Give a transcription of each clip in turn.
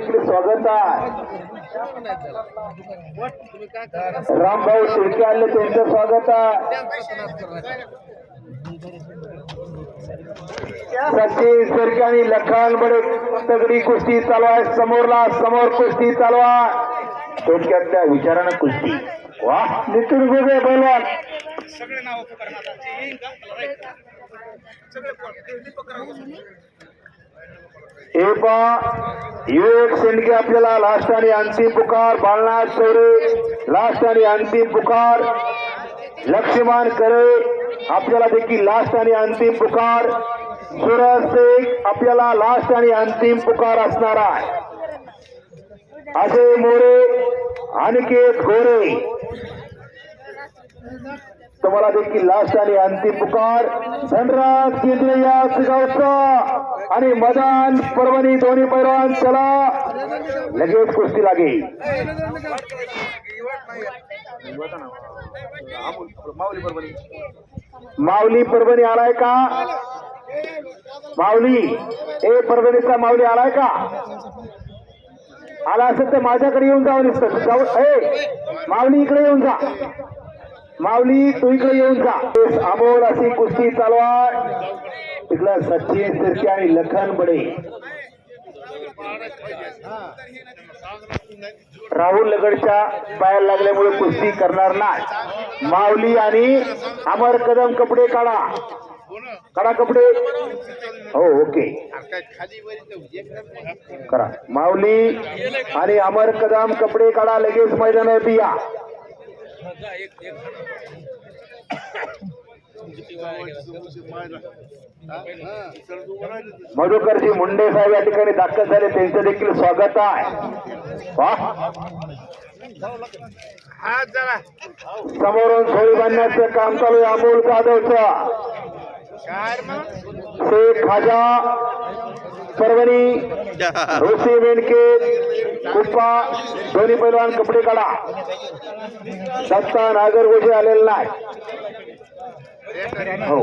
देखील स्वागत आहे. रामभाऊ शेळके आले त्यांचं स्वागत आहे. सचिन शेळके आणि लखन बडे तगडी कुस्ती चालू आहे. समोरला समोर कुस्ती चालू आहे. थोडक्यात विचारानं कुस्ती. वा. नितीन गोगे बोलवान सगळे नाव हे पा युवक शेंडके आपल्याला लास्ट आणि अंतिम पुकार. बाळनाथ चौरे लास्ट आणि अंतिम पुकार. लक्ष्मण करे आपल्याला देखील लास्ट आणि अंतिम पुकार. सुरज शेख आपल्याला लास्ट आणि अंतिम पुकार असणार आहे. अजय मोरे अनिकेत गोरे तुम्हाला देखील लास्ट आणि अंतिम पुकार. धनराज केंद्रे गावचा आणि मदान परवणी दोन्ही पैलवान चला. लगेच कुस्ती लागेल माऊली परभणी आलाय का? माऊली ए परभणीचा माऊली आलाय का? आला असेल तर माझ्याकडे येऊन जाऊ ए माऊली इकडे येऊन जा. माऊली तू इकडे येऊन जा. अमोल अशी कुस्ती चालवा तिकडं सचिन शिर्के आणि लखन बडे. राहुल लगडच्या पायाला लागल्यामुळे कुस्ती करणार नाही. माऊली आणि अमर कदम कपडे काढा. काढा कपडे. हो ओके. करा. माऊली आणि अमर कदम कपडे काढा. लगेच मैदान मैदानावरती या. मधुकरजी मुंडे साहेब या ठिकाणी दाखल झाले. त्यांचं देखील स्वागत आहे. समोरून सोयी बांधण्याचं काम चालू आहे. अमोल जाधवचं. शेख खाजा परभणी ऋषी मेंढके कुप्पा दोन्ही पैलवान कपडे काढा. दत्ता नागरगोजे आलेला नाही हो.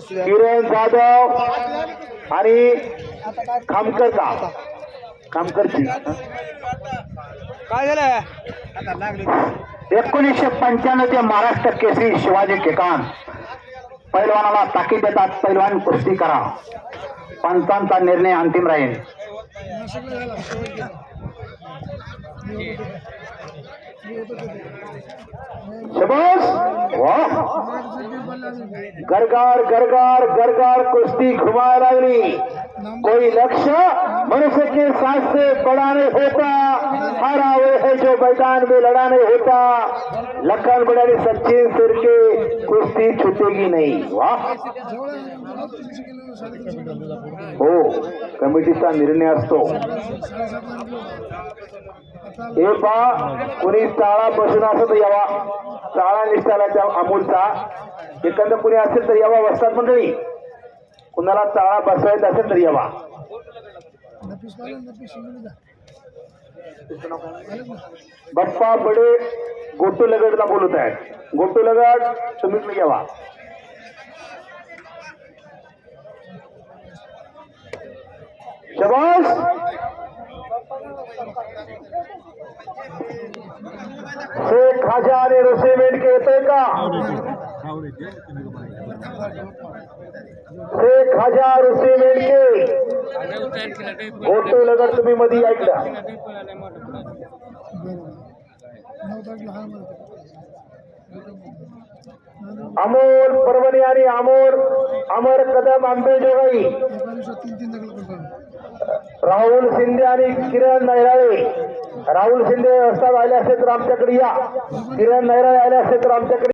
किरण जाधव आणि खामकर का? खामकरची. काय झालं एकोणीसशे पंच्याण्णव चे महाराष्ट्र केसरी शिवाजी केकान पैलवानाला ताकीद देतात. पैलवान कुस्ती करा. पंचांचा निर्णय अंतिम राहील. शबास? वाह गरगार गरगार गरगार कुश्ती घुमाया लागली. कोई लक्ष्य? मनुष्य के सांस से बड़ा नहीं होता। हरा वो है जो मैदान में लड़ा नहीं होता। लखन बड़े सचिन सिर के कुश्ती छूटेगी नहीं। वाह। हो कमिटीचा निर्णय असतो हे पा कोणी चाळा बसून असं तर यावा। चाळा निष्ठाला त्या अमूलचा एखादं कुणी असेल तर यावा वसतात मंडळी कुणाला चाळा बसवायचा असेल तर यावा। बाप्पा बडे गोटू लगडला बोलत आहेत. गोटू लगड तुम्ही घ्यावा शबास! शेख खाजा आणि रुसे मेंढके येतोय का? शेख खाजा रुसे मेंढके गोटू लगड तुम्ही मध्ये ऐकलं. अमोल परभणी आणि अमोल अमर कदम आंबेजोगाई राहुल शिंदे आणि किरण नैराळे. राहुल शिंदे असतात आले असेल तर आमच्याकडे या. किरण नैराळे आले असेल तर आमच्याकडे